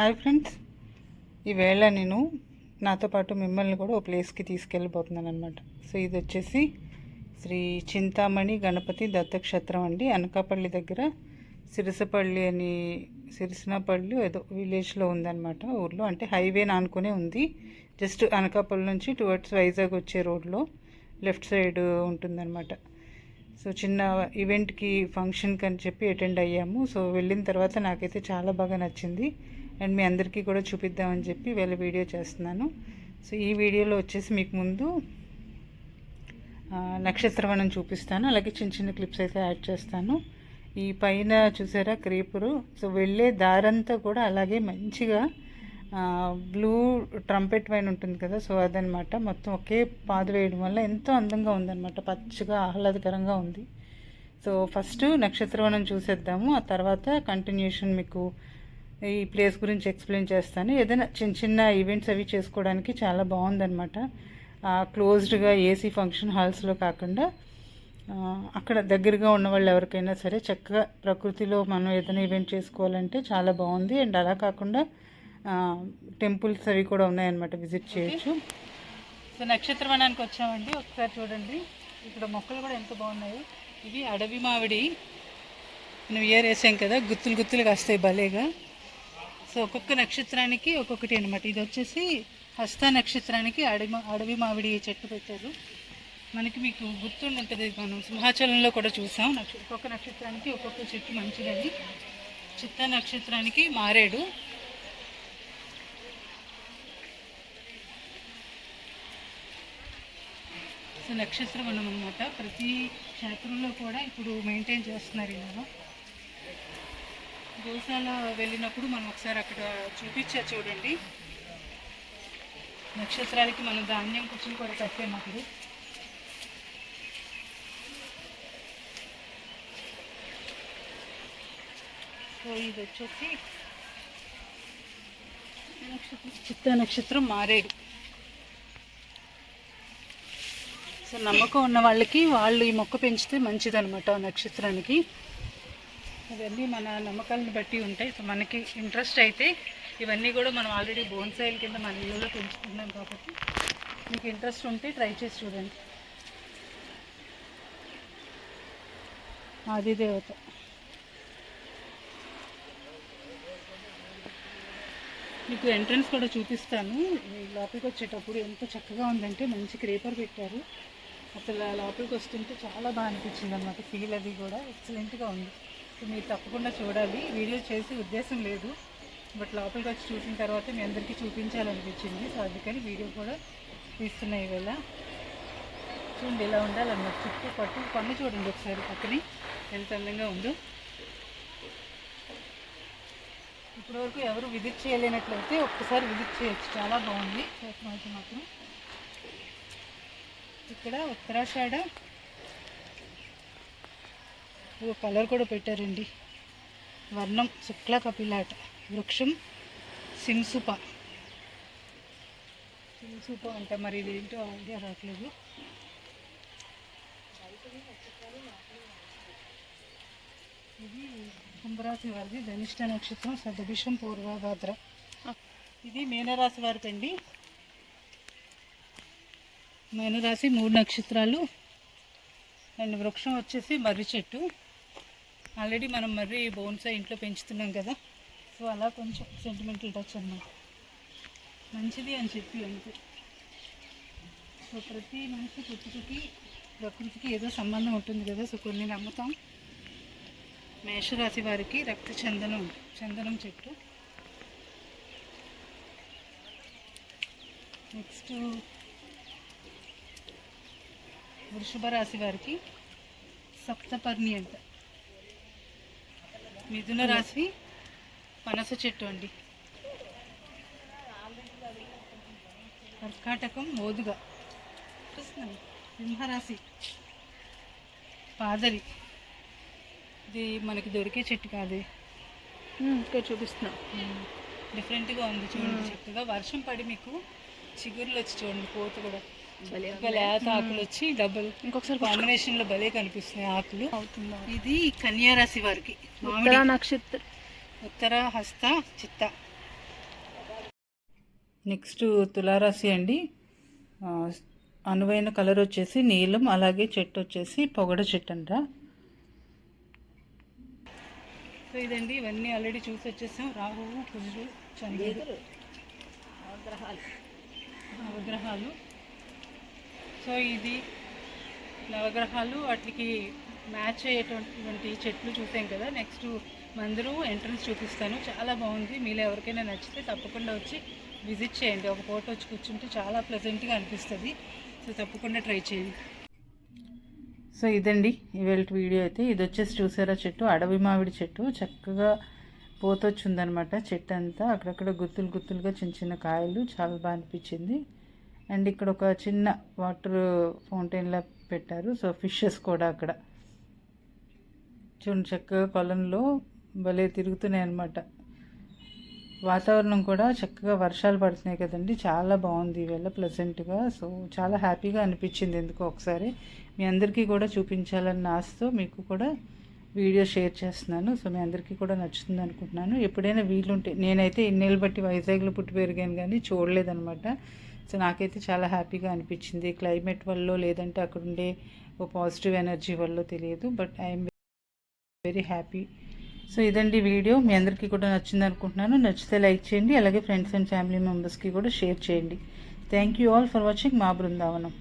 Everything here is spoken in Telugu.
Hi friends. ఈవేళ నేను నాతో పాటు మిమ్మల్ని కూడా ఓ ప్లేస్కి తీసుకెళ్ళిపోతున్నాను అనమాట సో ఇది వచ్చేసి శ్రీ చింతామణి గణపతి దత్తక్షేత్రం అండి. అనకాపల్లి దగ్గర సిరిసపల్లి అని సిరిసినపల్లి ఏదో విలేజ్లో ఉందన్నమాట ఊర్లో. అంటే హైవే నానుకునే ఉంది. జస్ట్ అనకాపల్లి నుంచి టువర్డ్స్ వైజాగ్ వచ్చే రోడ్లో లెఫ్ట్ సైడ్ ఉంటుందన్నమాట. సో చిన్న ఈవెంట్కి ఫంక్షన్కి అని చెప్పి అటెండ్ అయ్యాము. సో వెళ్ళిన తర్వాత నాకైతే చాలా బాగా నచ్చింది. అండ్ మీ అందరికీ కూడా చూపిద్దామని చెప్పి వీళ్ళ వీడియో చేస్తున్నాను. సో ఈ వీడియోలో వచ్చేసి మీకు ముందు నక్షత్రవనం చూపిస్తాను. అలాగే చిన్న చిన్న క్లిప్స్ అయితే యాడ్ చేస్తాను. ఈ పైన చూసారా క్రీపురు? సో వెళ్ళే దారంతా కూడా అలాగే మంచిగా బ్లూ ట్రంపెట్ వైన్ ఉంటుంది కదా? సో అదనమాట. మొత్తం ఒకే పాదు వేయడం వల్ల ఎంతో అందంగా ఉందన్నమాట పచ్చగా ఆహ్లాదకరంగా ఉంది. సో ఫస్ట్ నక్షత్రవనం చూసేద్దాము. ఆ తర్వాత కంటిన్యూషన్ మీకు ఈ ప్లేస్ గురించి ఎక్స్ప్లెయిన్ చేస్తాను. ఏదైనా చిన్న చిన్న ఈవెంట్స్ అవి చేసుకోవడానికి చాలా బాగుందన్నమాట. క్లోజ్డ్గా ఏసీ ఫంక్షన్ హాల్స్లో కాకుండా అక్కడ దగ్గరగా ఉన్న వాళ్ళు ఎవరికైనా సరే చక్కగా ప్రకృతిలో మనం ఏదైనా ఈవెంట్ చేసుకోవాలంటే చాలా బాగుంది. అండ్ అలా కాకుండా టెంపుల్స్ అవి కూడా ఉన్నాయన్నమాట విజిట్ చేయొచ్చు. సో నక్షత్రవనానికి వచ్చామండి. ఒకసారి చూడండి. ఇక్కడ మొక్కలు కూడా ఎంత బాగున్నాయి. ఇవి అడవి మామిడి నువ్వు ఇయర్ వేసాం కదా. గుత్తులు గుత్తులు కాస్తాయి భలేగా. సో ఒక్కొక్క నక్షత్రానికి ఒక్కొక్కటి అనమాట ఇది వచ్చేసి హస్త నక్షత్రానికి అడవి అడవి మామిడి చెట్టు పెట్టారు. మనకి మీకు గుర్తుండి ఉంటుంది మనం సింహాచలంలో కూడా చూసాం. ఒక్కొక్క నక్షత్రానికి ఒక్కొక్క చెట్టు మంచిదని చిత్త నక్షత్రానికి మారేడు. సో నక్షత్రం అన్నమాట. ప్రతి క్షేత్రంలో కూడా ఇప్పుడు మెయింటైన్ చేస్తున్నారు ఇలా గోశాల వెళ్ళినప్పుడు మనం ఒకసారి అక్కడ చూపించా చూడండి. నక్షత్రాలకి మనం ధాన్యం కూర్చుని కూడా కట్టాము అక్కడ సో ఇది వచ్చేసి నక్షత్రం చిత్త నక్షత్రం మారేడు. సో నమ్మకం ఉన్న వాళ్ళకి వాళ్ళు ఈ మొక్క పెంచితే మంచిదనమాట నక్షత్రానికి. ఇవన్నీ మన నమ్మకాలను బట్టి ఉంటాయి. సో మనకి ఇంట్రెస్ట్ అయితే ఇవన్నీ కూడా మనం ఆల్రెడీ బోన్సాయిల్ కింద మన ఇళ్ళలో పెంచుకున్నాం కాబట్టి మీకు ఇంట్రెస్ట్ ఉంటే ట్రై చేసి చూడండి. ఆది దేవత. మీకు ఎంట్రన్స్ కూడా చూపిస్తాను. ఈ లోపలికి వచ్చేటప్పుడు ఎంత చక్కగా ఉందంటే మంచి క్రేపర్ పెట్టారు. అసలు ఆ లోపలికి వస్తుంటే చాలా బాగా అనిపించింది అనమాట ఫీల్ అది కూడా ఎక్సలెంట్గా ఉంది. మీరు తప్పకుండా చూడాలి. వీడియో చేసే ఉద్దేశం లేదు. బట్ లోపలికి వచ్చి చూసిన తర్వాత మీ అందరికీ చూపించాలనిపించింది. సో అందుకని వీడియో కూడా తీస్తున్నాయి ఈవేళ చూడండి ఇలా ఉండాలన్నమాట చుట్టూ పట్టు పన్ను చూడండి ఒకసారి పక్కని. ఎంత అందంగా ఉందో. ఇప్పటివరకు ఎవరు విజిట్ చేయలేనట్లయితే ఒక్కసారి విజిట్ చేయొచ్చు. చాలా బాగుంది. క్షేత్రం అయితే మాత్రం. ఇక్కడ ఉత్తరాషాఢ ఓ కలర్ కూడా పెట్టారండి. వర్ణం శుక్ల కపిలాట వృక్షం సింసుప సింసుప అంటే మరి ఇది ఏంటో ఐడియా రావట్లేదు. ఇది కుంభరాశి వారిది ధనిష్ట నక్షత్రం సదభిషం పూర్వభాద్ర. ఇది మీనరాశి వారికి అండి మీనరాశి మూడు నక్షత్రాలు. అండ్ వృక్షం వచ్చేసి మర్రి చెట్టు. ఆల్రెడీ మనం మర్రి బోన్సా ఇంట్లో పెంచుతున్నాం కదా. సో అలా కొంచెం సెంటిమెంటల్ టచ్ అన్నా మంచిది అని చెప్పి అంతే. సో ప్రతి మనిషి పుట్టుకకి ప్రకృతికి ఏదో సంబంధం ఉంటుంది కదా. సో కొన్ని నమ్ముతాం. మేషరాశి వారికి రక్త చందనం చందనం చెట్టు. నెక్స్ట్ వృషభ రాశి వారికి సప్తపర్ణి అంట. మిథున రాశి పనస చెట్టు అండి. కర్కాటకం మోదుగా. సింహరాశి పాదరి. ఇది మనకి దొరికే చెట్టు కాదు. ఇక్కడ చూపిస్తున్నా. డిఫరెంట్గా ఉంది చూడండి చక్కగా. వర్షం పడి మీకు చిగుర్లు వచ్చి చూడండి పోత కూడా. భలే ఆకులు వచ్చి డబుల్ ఇంకొకసారి కాంబినేషన్లో భలే కనిపిస్తున్నాయి ఆకులు. అవుతుందా? ఇది కన్యా రాశి వారికి. నక్షత్ర ఉత్తర హస్త చిత్త. నెక్స్ట్ తులారాశి అండి. అనువైన కలర్ వచ్చేసి నీలం అలాగే చెట్టు వచ్చేసి పొగడ చెట్టు అంట. సో ఇదండి ఇవన్నీ ఆల్రెడీ చూసి వచ్చేసాం. రాహువు కుజుడు చంద్రుడు. నవగ్రహాలు నవగ్రహాలు సో ఇది నవగ్రహాలు వాటికి మ్యాచ్ అయ్యేటటువంటి చెట్లు చూసాం కదా. నెక్స్ట్ మందిరం ఎంట్రన్స్ చూపిస్తాను. చాలా బాగుంది. మీలో ఎవరికైనా నచ్చితే తప్పకుండా వచ్చి విజిట్ చేయండి. ఒక ఫోటో వచ్చి కూర్చుంటే చాలా ప్లెజెంట్గా అనిపిస్తుంది. సో తప్పకుండా ట్రై చేయండి. సో ఇదండి. ఇవాళ వీడియో అయితే. ఇది వచ్చేసి చూసారా చెట్టు? అడవి మామిడి చెట్టు. చక్కగా పోతొచ్చిందనమాట చెట్టు అంతా అక్కడక్కడ గుత్తులు గుత్తులుగా చిన్న చిన్న కాయలు. చాలా బాగా అనిపించింది. అండ్ ఇక్కడ ఒక చిన్న వాటర్ ఫౌంటైన్లా పెట్టారు. సో ఫిషెస్ కూడా అక్కడ. చూడండి చక్కగా కొలంలో భలే తిరుగుతున్నాయి అన్నమాట. వాతావరణం కూడా చక్కగా వర్షాలు పడుతున్నాయి కదండి. చాలా బాగుంది ఈవేళ ప్లెజెంట్గా సో చాలా హ్యాపీగా అనిపించింది ఎందుకో ఒకసారి. మీ అందరికీ కూడా చూపించాలన్న ఆశతో మీకు కూడా వీడియో షేర్ చేస్తున్నాను. సో మీ అందరికీ కూడా నచ్చుతుంది అనుకుంటున్నాను. ఎప్పుడైనా వీలుంటే నేనైతే ఇన్నేళ్ళు బట్టి వైజాగ్లో పుట్టి పెరిగాను కానీ చూడలేదనమాట సో నాకైతే చాలా హ్యాపీగా అనిపించింది. క్లైమేట్ వల్ల లేదంటే అక్కడ ఉండే ఓ పాజిటివ్ ఎనర్జీ వల్ల తెలియదు. But I'm very happy. So ఇదండి వీడియో. మీ అందరికీ కూడా నచ్చింది అనుకుంటున్నాను. నచ్చితే లైక్ చేయండి. అలాగే ఫ్రెండ్స్ అండ్ ఫ్యామిలీ మెంబర్స్కి కూడా షేర్ చేయండి. Thank you all for watching మా బృందావనం.